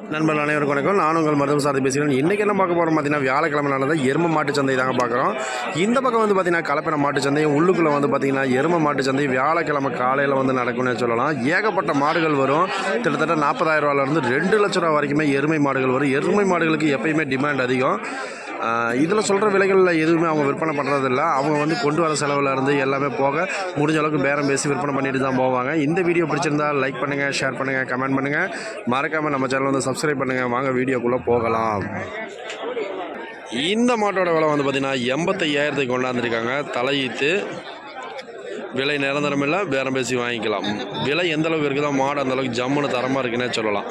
நண்பர்கள் அனைவருக்கும் வணக்கம். நான் உங்கள் மருத்துவம் சார்ந்து பேசுகிறேன். இன்றைக்கி என்ன பார்க்க போகிறோம் பார்த்தீங்கன்னா வியாழக்கிழமை நடந்த எரும மாட்டு சந்தை தாங்க பார்க்குறோம். இந்த பக்கம் வந்து பார்த்திங்கன்னா கலப்பின மாட்டு சந்தையும் உள்ளுக்குள்ளே வந்து பார்த்தீங்கன்னா எரும மாட்டு சந்தை வியாழக்கிழமை காலையில் வந்து நடக்கும்னு சொல்லலாம். ஏகப்பட்ட மாடுகள் வரும். கிட்டத்தட்ட நாற்பதாயிரம் ரூபாயிலேருந்து ரெண்டு லட்ச ரூபா வரைக்குமே எருமை மாடுகள் வரும். எருமை மாடுகளுக்கு எப்பயுமே டிமாண்ட் அதிகம். இதில் சொல்கிற விலைகளில் எதுவுமே அவங்க விற்பனை பண்ணுறதில்ல அவங்க வந்து கொண்டு வர செலவில் இருந்து எல்லாமே போக முடிஞ்ச அளவுக்கு பேரம் பேசி விற்பனை பண்ணிட்டு தான் போவாங்க. இந்த வீடியோ பிடிச்சிருந்தா லைக் பண்ணுங்கள் ஷேர் பண்ணுங்கள் கமெண்ட் பண்ணுங்கள் மறக்காமல் நம்ம சேனல் வந்து சப்ஸ்கிரைப் பண்ணுங்கள் வாங்க வீடியோக்குள்ளே போகலாம். இந்த மாட்டோட விலை வந்து பார்த்திங்கன்னா எண்பத்தையாயிரத்துக்கு கொண்டாந்துருக்காங்க. தலையீத்து விலை நிரந்தரம் இல்லை பேரம் பேசி வாங்கிக்கலாம். விலை எந்த அளவுக்கு இருக்குதோ மாடு அந்த அளவுக்கு ஜம்முன்னு தரமாக இருக்குன்னே சொல்லலாம்.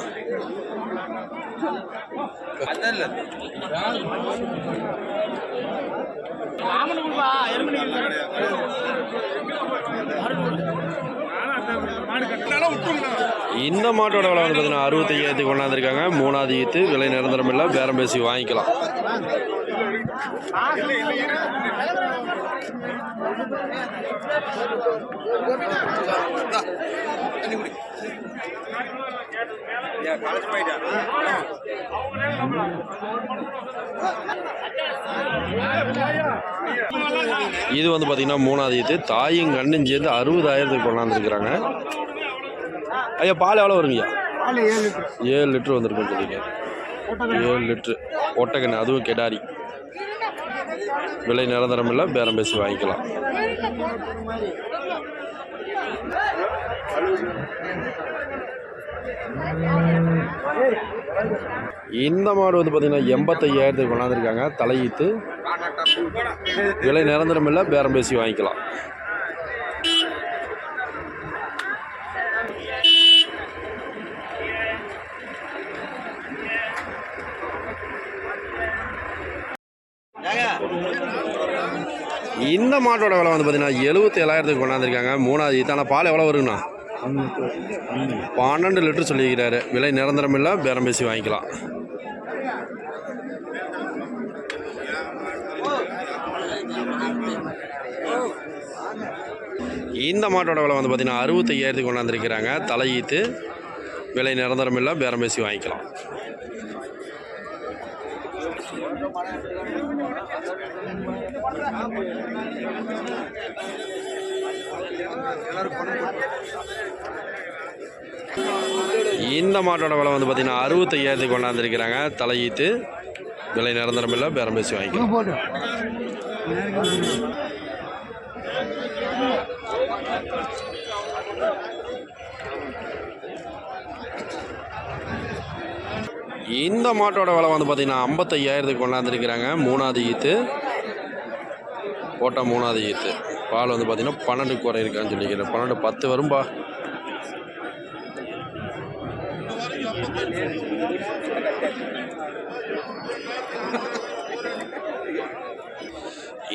இந்த மாட்டோட விலை வந்து பார்த்தீங்கன்னா அறுபத்தையாயிரத்துக்கு கொண்டாந்துருக்காங்க. மூணாவது ஈத்து விலை நிரந்தரம் இல்லை. பேரம் பேசி வாங்கிக்கலாம். இது வந்து பார்த்தீங்கன்னா மூணாவது ஈத்து. தாயும் கண்ணும் சேர்ந்து அறுபதாயிரத்துக்கு கொண்டாந்துருக்குறாங்க. ஐயா பால் எவ்வளோ வருங்கய்யா? ஏழு லிட்டர். வந்திருக்குன்னு சொல்லிங்க ஏழு லிட்ரு ஒட்டகண்ணு அதுவும் கெடாரி. விலை நிரந்தரம் இல்லை பேரம் பேசி வாங்கிக்கலாம். இந்த மாடு வந்து பார்த்தீங்கன்னா எண்பத்தையாயிரத்துக்கு கொண்டாந்துருக்காங்க. தலையீத்து. விலை நிரந்தரம் இல்லை பேரம் பேசி வாங்கிக்கலாம். இந்த மாட்டோட விலை வந்து பார்த்தீங்கன்னா எழுபத்தி ஏழாயிரத்துக்கு கொண்டாந்துருக்காங்க. மூணாவது ஈத்து ஆனால் பால் எவ்வளோ வருங்கண்ணா? பன்னெண்டு லிட்டர் சொல்லியிருக்கிறாரு. விலை நிரந்தரம் இல்லை பேரம் பேசி வாங்கிக்கலாம். இந்த மாட்டோட விலை வந்து பார்த்தீங்கன்னா அறுபத்தையாயிரத்துக்கு கொண்டாந்துருக்கிறாங்க. தலையீத்து விலை நிரந்தரம் இல்லை பேரம் பேசி வாங்கிக்கலாம். இந்த மாட்டோட விலை வந்து பார்த்தீங்கன்னா அறுபத்தையாயிரத்துக்கு கொண்டாந்துருக்கிறாங்க. தலையீத்து விலை நிரந்தரம் இல்லை பேரம் பேசி வாங்கிக்கலாம். இந்த மாட்டோட விலை வந்து பார்த்தீங்கன்னா ஐம்பத்தையாயிரத்துக்கு கொண்டாந்துருக்கிறாங்க. மூணாவது ஈத்து. போட்டால் மூணாவது ஈத்து பால் வந்து பார்த்தீங்கன்னா பன்னெண்டு குறை இருக்கான்னு சொல்லிக்கிறேன். பன்னெண்டு பத்து வரும்பா.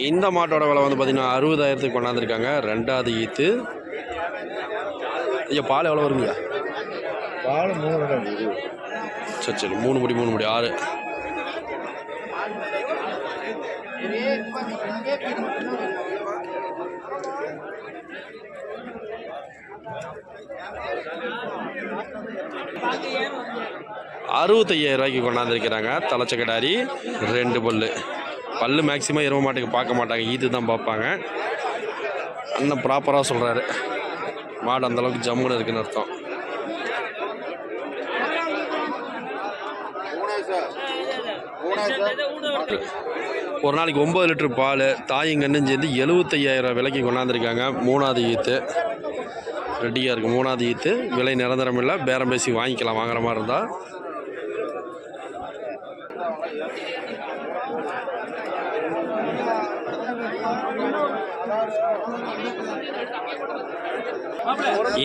இந்த மாட்டோட விலை வந்து பார்த்தீங்கன்னா அறுபதாயிரத்துக்கு கொண்டாந்துருக்காங்க. ரெண்டாவது ஈத்து ஐயா பால் எவ்வளோ வருங்க? பால் மூணு சரி சரி. மூணு முடி மூணு முடி. ஆறு. அறுபத்தையாயிரம் ரூபாய்க்கு கொண்டாந்துருக்கிறாங்க. தலைச்சக்கடாரி ரெண்டு பல்லு. பல்லு மேக்ஸிமம் எரும மாட்டுக்கு பார்க்க மாட்டாங்க. ஈத்து தான் பார்ப்பாங்க. அண்ணன் ப்ராப்பராக சொல்கிறாரு மாடு அந்தளவுக்கு ஜம்முன்னு இருக்குன்னு அர்த்தம். ஒரு நாளைக்கு ஒம்பது லிட்டர் பால் தாயங்கன்னு சேர்ந்து எழுபத்தையாயிரம் விலைக்கு கொண்டாந்துருக்காங்க. மூணாவது ஈத்து. ரெடியாக இருக்குது மூணாவது ஈத்து. விலை நிரந்தரம் இல்லை. பேரம் பேசி வாங்கிக்கலாம். வாங்குற மாதிரி இருந்தால்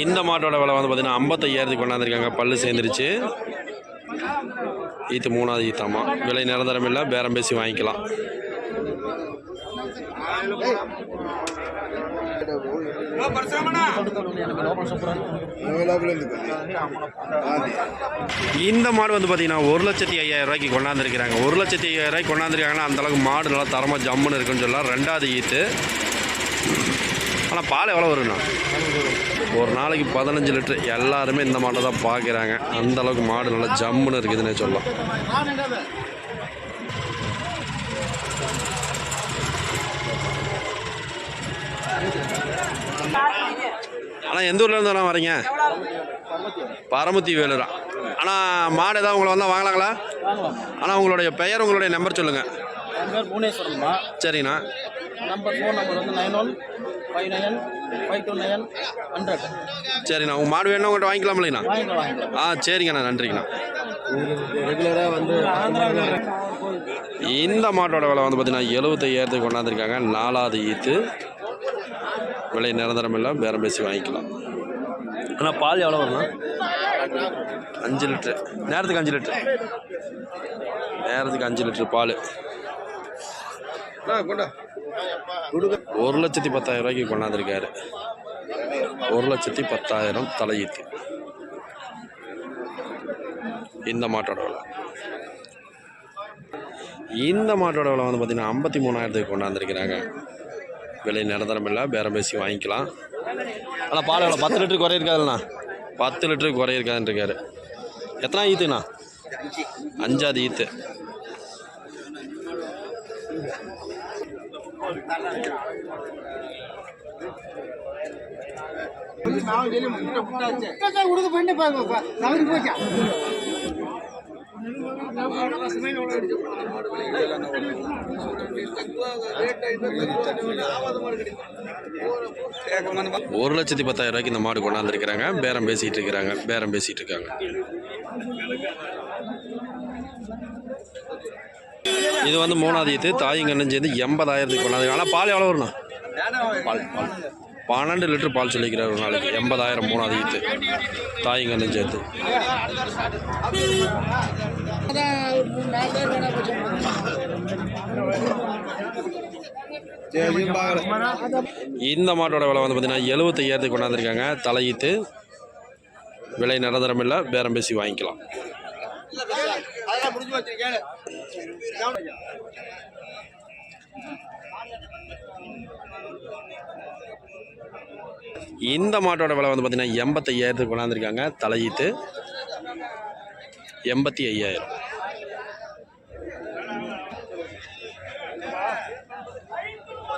இந்த மாட்டோட விலை வந்து பார்த்தீங்கன்னா ஐம்பத்தையாயிரத்துக்கு கொண்டாந்துருக்காங்க. பல்லு சேர்ந்துருச்சு. ஈத்து மூணாவது ஈத்தாமா விலை நிரந்தரம் இல்லை. பேரம் பேசி வாங்கிக்கலாம். இந்த மாடு வந்து பார்த்தீங்கன்னா ஒரு லட்சத்தி ஐயாயிரம் ரூபாய்க்கு கொண்டாந்துருக்கிறாங்க. ஒரு லட்சத்தி ஐயாயிரம் ரூபாய்க்கு கொண்டாந்துருக்காங்கன்னா அந்தளவுக்கு மாடு நல்லா தரமாக ஜம்முன்னு இருக்குன்னு சொல்லலாம். ரெண்டாவது ஈத்து. ஆனால் பால் எவ்வளோ வரும்ண்ணா ஒரு நாளைக்கு பதினஞ்சு லிட்டர். எல்லாருமே இந்த மாட்டை தான் பார்க்குறாங்க அந்தளவுக்கு மாடு நல்லா ஜம்முன்னு இருக்குதுன்னே சொல்லலாம். ஆனால் எந்த ஊர்லேருந்து வரலாம் வரீங்க? பரமத்தி வேலூரா. ஆனால் மாடு ஏதாவது உங்களை வந்தால் வாங்கலாங்களா? ஆனால் உங்களுடைய பெயர் உங்களுடைய நம்பர் சொல்லுங்கள் புவனேஸ்வரன்மா. சரிண்ணா. நம்பர் ஃபோன் நம்பர் வந்து nine one five nine five two nine hundred சரிண்ணா உங்கள் மாடு வேணும் உங்கள்கிட்ட வாங்கிக்கலாம் வாங்கிக்கலாம். ஆ சரிங்கண்ணா நன்றிங்கண்ணா. ரெகுலராக வந்து இந்த மாட்டோட விலை வந்து பார்த்தீங்கன்னா எழுபத்தையாயிரத்துக்கு கொண்டாந்துருக்காங்க. நாலாவது ஈத்து. விலை நிரந்தரம் இல்லை பேரம் பேசி வாங்கிக்கலாம். ஆனால் பால் எவ்வளோ வரும்ண்ணா? அஞ்சு லிட்ரு நேரத்துக்கு அஞ்சு லிட்ரு நேரத்துக்கு அஞ்சு லிட்ரு பால். ஒரு லட்சத்தி பத்தாயிரம் ரூபாய்க்கு கொண்டாந்துருக்காரு. ஒரு லட்சத்தி பத்தாயிரம் தலையீத்து இந்த மாட்டோட விலை. இந்த மாட்டோட விலை வந்து பார்த்தீங்கன்னா ஐம்பத்தி மூணாயிரத்துக்கு கொண்டாந்துருக்கிறாங்க. விலை நிரந்தரம் இல்லை பேரம் பேசி வாங்கிக்கலாம். ஆனால் பால் எவ்வளோ பத்து லிட்டருக்கு குறை இருக்காதுண்ணா பத்து லிட்டருக்கு குறை இருக்காதுன்னு இருக்காரு எத்தனை ஈத்துண்ணா? அஞ்சாவது ஈத்து. ஒரு லட்சத்தி பத்தாயிரம் ரூபாய்க்கு இந்த மாடு கொண்டாந்துருக்கிறாங்க. பேரம் பேசிகிட்டு இருக்கிறாங்க பேரம் பேசிகிட்டு இருக்காங்க இது வந்து மூணாவது தாயும் தாயிங்கன்னு சேர்ந்து எண்பதாயிரத்துக்கு கொண்டாந்து ஆனால் பால் எவ்வளோ வரணும் பால் பால் பன்னெண்டு லிட்டர் பால் சொல்லிக்கிறார் ஒரு நாளைக்கு. எண்பதாயிரம் மூணாவது ஈத்து தாயிங்கன்னு சேர்த்து. இந்த மாட்டோட விலை வந்து பார்த்தீங்கன்னா எழுபத்தையாயிரத்துக்கு கொண்டாந்துருக்காங்க. தலையீத்து விலை நிரந்தரம் இல்லை. பேரம் பேசி வாங்கிக்கலாம். இந்த மாட்டோட விலை வந்து பார்த்தீங்கன்னா எண்பத்தையாயிரத்துக்கு கொண்டாந்துருக்காங்க. தலையீட்டு எண்பத்தி ஐயாயிரம்.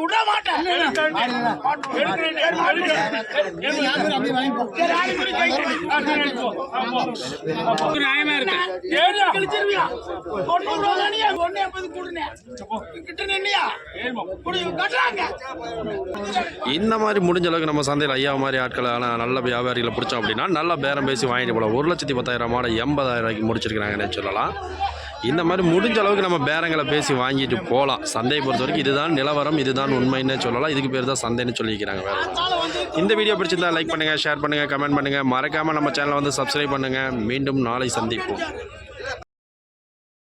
விட மாட்டேன் நியாயமா இருக்கு கழிச்சிருவியா ஒன்னு கிட்ட நின்னியா கட்டுறாங்க இந்த மாதிரி முடிஞ்ச அளவுக்கு நம்ம சந்தையில் ஐயா மாதிரி ஆட்களை நல்ல வியாபாரிகளை பிடிச்சோம் அப்படின்னா நல்ல பேரம் பேசி வாங்கிட்டு போகலாம் ஒரு லட்சத்தி பத்தாயிரம் மாடு எண்பதாயிரம் ரூபாய்க்கு முடிச்சிருக்கிறாங்கன்னு சொல்லலாம். இந்த மாதிரி முடிஞ்ச அளவுக்கு நம்ம பேரங்களை பேசி வாங்கிட்டு போகலாம். சந்தையை பொறுத்த வரைக்கும் இதுதான் நிலவரம் இதுதான் உண்மைன்னு சொல்லலாம். இதுக்கு பேர் தான் சந்தைன்னு சொல்லிக்கிறாங்க வேறு இந்த வீடியோ பிடிச்சிருந்தா லைக் பண்ணுங்கள் ஷேர் பண்ணுங்கள் கமெண்ட் பண்ணுங்கள் மறக்காமல் நம்ம சேனலை வந்து சப்ஸ்கிரைப் பண்ணுங்கள் மீண்டும் நாளை சந்திப்போம்.